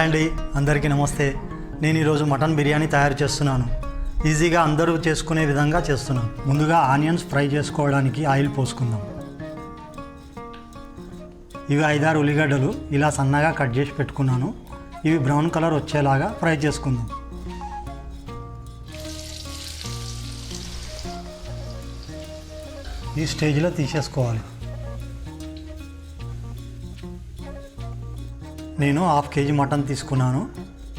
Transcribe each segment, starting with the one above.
అండి అందరికీ నమస్తే. నేను ఈరోజు మటన్ బిర్యానీ తయారు చేస్తున్నాను. ఈజీగా అందరూ చేసుకునే విధంగా చేస్తున్నాను ముందుగా ఆనియన్స్ ఫ్రై చేసుకోవడానికి ఆయిల్ పోసుకుందాం. ఇవి ఐదారు ఉల్లిగడ్డలు ఇలా సన్నగా కట్ చేసి పెట్టుకున్నాను. ఇవి బ్రౌన్ కలర్ వచ్చేలాగా ఫ్రై చేసుకుందాం. ఈ స్టేజ్లో తీసేసుకోవాలి. నేను హాఫ్ కేజీ మటన్ తీసుకున్నాను.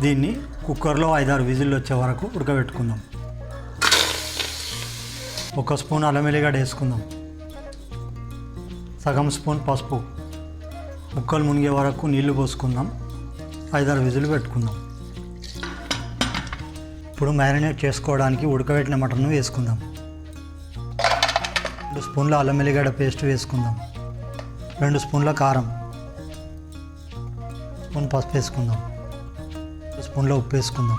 దీన్ని కుక్కర్లో ఐదారు విజిల్లు వచ్చే వరకు ఉడకబెట్టుకుందాం. ఒక స్పూన్ అల్లం వెల్లిగడ్డ వేసుకుందాం. సగం స్పూన్ పసుపు. ముక్కలు మునిగే వరకు నీళ్ళు పోసుకుందాం. ఐదారు విజులు పెట్టుకుందాం. ఇప్పుడు మ్యారినేట్ చేసుకోవడానికి ఉడకబెట్టిన మటన్ వేసుకుందాం. రెండు స్పూన్ల అల్లం వెల్లిగడ్డ పేస్ట్ వేసుకుందాం. రెండు స్పూన్ల కారం. స్పూన్ పసుపు వేసుకుందాం. స్పూన్లో ఉప్పు వేసుకుందాం.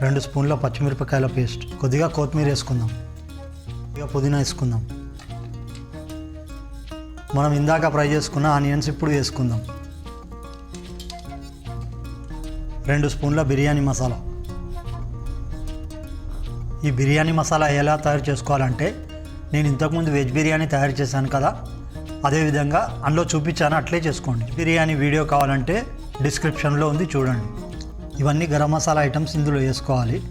రెండు స్పూన్ల పచ్చిమిరపకాయల పేస్ట్. కొద్దిగా కొత్తిమీర వేసుకుందాం. కొద్దిగా పుదీనా వేసుకుందాం. మనం ఇందాక ఫ్రై చేసుకున్న ఆనియన్స్ ఇప్పుడు వేసుకుందాం. రెండు స్పూన్ల బిర్యానీ మసాలా. ఈ బిర్యానీ మసాలా ఎలా తయారు చేసుకోవాలంటే నేను ఇంతకుముందు వెజ్ బిర్యానీ తయారు చేశాను కదా అదేవిధంగా అందులో చూపించాను అట్లే చేసుకోండి. బిర్యానీ వీడియో కావాలంటే డిస్క్రిప్షన్లో ఉంది చూడండి. ఇవన్నీ గరం మసాలా ఐటమ్స్ ఇందులో వేసుకోవాలి.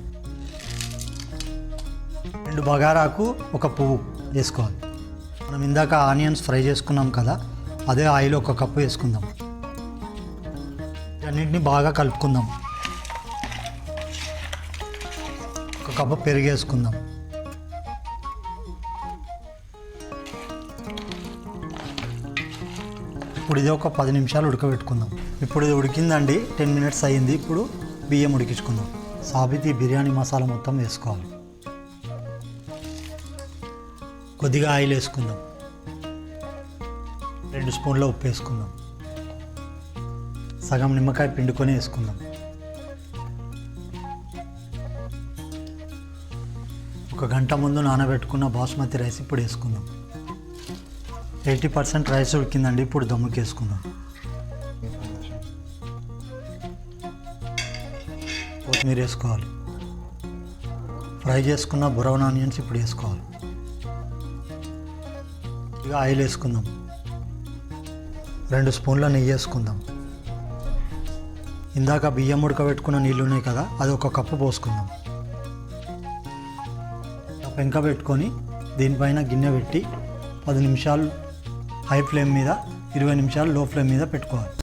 రెండు బగారాకు ఒక పువ్వు వేసుకోవాలి. మనం ఇందాక ఆనియన్స్ ఫ్రై చేసుకున్నాం కదా అదే ఆయిల్ ఒక కప్పు వేసుకుందాం. అన్నింటినీ బాగా కలుపుకుందాం. ఒక కప్పు పెరుగు ఇప్పుడు ఇది ఒక పది నిమిషాలు ఉడకబెట్టుకుందాం. ఇప్పుడు ఇది ఉడికిందండి టెన్ మినిట్స్ అయ్యింది ఇప్పుడు బియ్యం ఉడికించుకుందాం. సాబితి బిర్యానీ మసాలా మొత్తం వేసుకోవాలి. కొద్దిగా ఆయిల్ వేసుకుందాం. రెండు స్పూన్ల ఉప్పు వేసుకుందాం. సగం నిమ్మకాయ పిండుకొని వేసుకుందాం. ఒక గంట ముందు నానబెట్టుకున్న బాస్మతి రైస్ ఇప్పుడు వేసుకుందాం. ఎయిటీ పర్సెంట్ రైస్ ఉడికిందండి ఇప్పుడు దమ్ముకేసుకుందాం. కొత్తిమీర వేసుకోవాలి. ఫ్రై చేసుకున్న బ్రౌన్ ఆనియన్స్ ఇప్పుడు వేసుకోవాలి. ఇక ఆయిల్ వేసుకుందాం. రెండు స్పూన్ల నెయ్యి వేసుకుందాం. ఇందాక బియ్యం ఉడకబెట్టుకున్న నీళ్ళు ఉన్నాయి కదా అది ఒక కప్పు పోసుకుందాం. పెంక పెట్టుకొని దీనిపైన గిన్నె పెట్టి పది నిమిషాలు హై ఫ్లేమ్ మీద ఇరవై నిమిషాలు లో ఫ్లేమ్ మీద పెట్టుకోవాలి.